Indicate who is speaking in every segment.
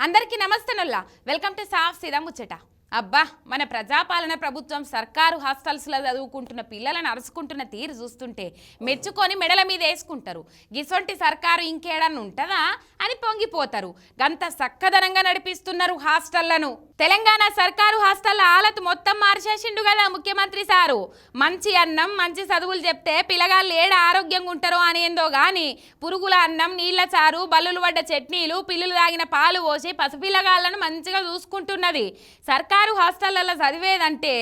Speaker 1: అందరికీ నమస్తేనొల్లా. Welcome to సాఫ్ సీదా ముచ్చట. అబ్బా మన ప్రజాపాలన ప్రభుత్వం సర్కారు హాస్టల్స్లో చదువుకుంటున్న పిల్లలను అరుచుకుంటున్న తీరు చూస్తుంటే మెచ్చుకొని మెడల మీద వేసుకుంటారు. గిసొంటి సర్కారు ఇంకేడన్నా ఉంటుందా అని పొంగిపోతారు. గంత సక్కదనంగా నడిపిస్తున్నారు హాస్టళ్ళను తెలంగాణ సర్కారు హాస్టల్ హాలత్ మొత్తం మార్చేసిండు కదా ముఖ్యమంత్రి సారు. మంచి అన్నం మంచి చదువులు చెప్తే పిల్లగాళ్ళు ఏడ ఆరోగ్యంగా ఉంటారో అనేందో కానీ పురుగుల అన్నం నీళ్ళ చారు బల్లులు పడ్డ చట్నీలు పిల్లులు తాగిన పాలు పోసి పసిపిల్లగాళ్ళను మంచిగా చూసుకుంటున్నది. సర్కారు హాస్టళ్ళలో చదివేదంటే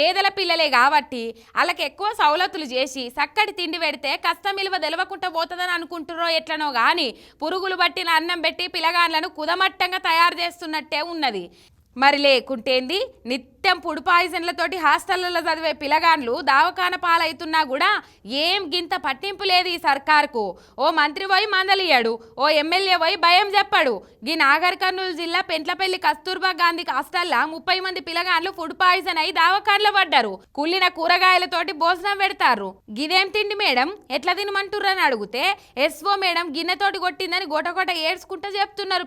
Speaker 1: పేదల పిల్లలే కాబట్టి వాళ్ళకి ఎక్కువ సౌలతులు చేసి చక్కటి తిండి పెడితే కష్టం విలువ తెలవకుండా పోతుందని అనుకుంటురో ఎట్లనో కానీ పురుగులు పట్టిన అన్నం పెట్టి పిల్లగాళ్ళను కుదమట్టంగా తయారు చేస్తున్నట్టే ఉన్నది. మరి లేకుంటేంది నిత్యం ఫుడ్ పాయిజన్లతోటి హాస్టళ్ళలో చదివే పిలగాన్లు దావకాన పాలవుతున్నా కూడా ఏం గింత పట్టింపు లేదు ఈ సర్కార్కు. ఓ మంత్రి పోయి మందలియ్యాడు ఓ ఎమ్మెల్యే పోయి భయం చెప్పాడు. గీ నాగర్ కర్నూలు జిల్లా పెంట్లపల్లి కస్తూర్బా గాంధీ హాస్టల్లా ముప్పై మంది పిలగాన్లు ఫుడ్ పాయిజన్ అయి దావకాన్లో పడ్డారు. కుళ్ళిన కూరగాయలతోటి భోజనం పెడతారు గిదేం తిండి మేడం? ఎట్లా తినమంటుర్రు అని అడిగితే ఎస్ఓ మేడం గిన్నెతోటి కొట్టిందని గొటగొట ఏడ్చుకుంటూ చెప్తున్నారు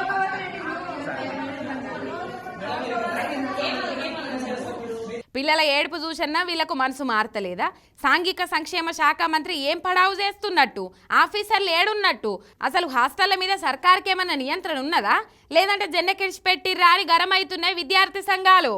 Speaker 1: పిల్లల ఏడుపు చూసన్నా వీళ్ళకు మనసు మారతలేదా? సాంఘిక సంక్షేమ శాఖ మంత్రి ఏం పడావు చేస్తున్నట్టు? ఆఫీసర్లు ఏడున్నట్టు? అసలు హాస్టళ్ళ మీద సర్కార్కి ఏమైనా నియంత్రణ ఉన్నదా? లేదంటే జెన్నెకిడిచి పెట్టిర్రా అని గరం అవుతున్నాయి విద్యార్థి సంఘాలు.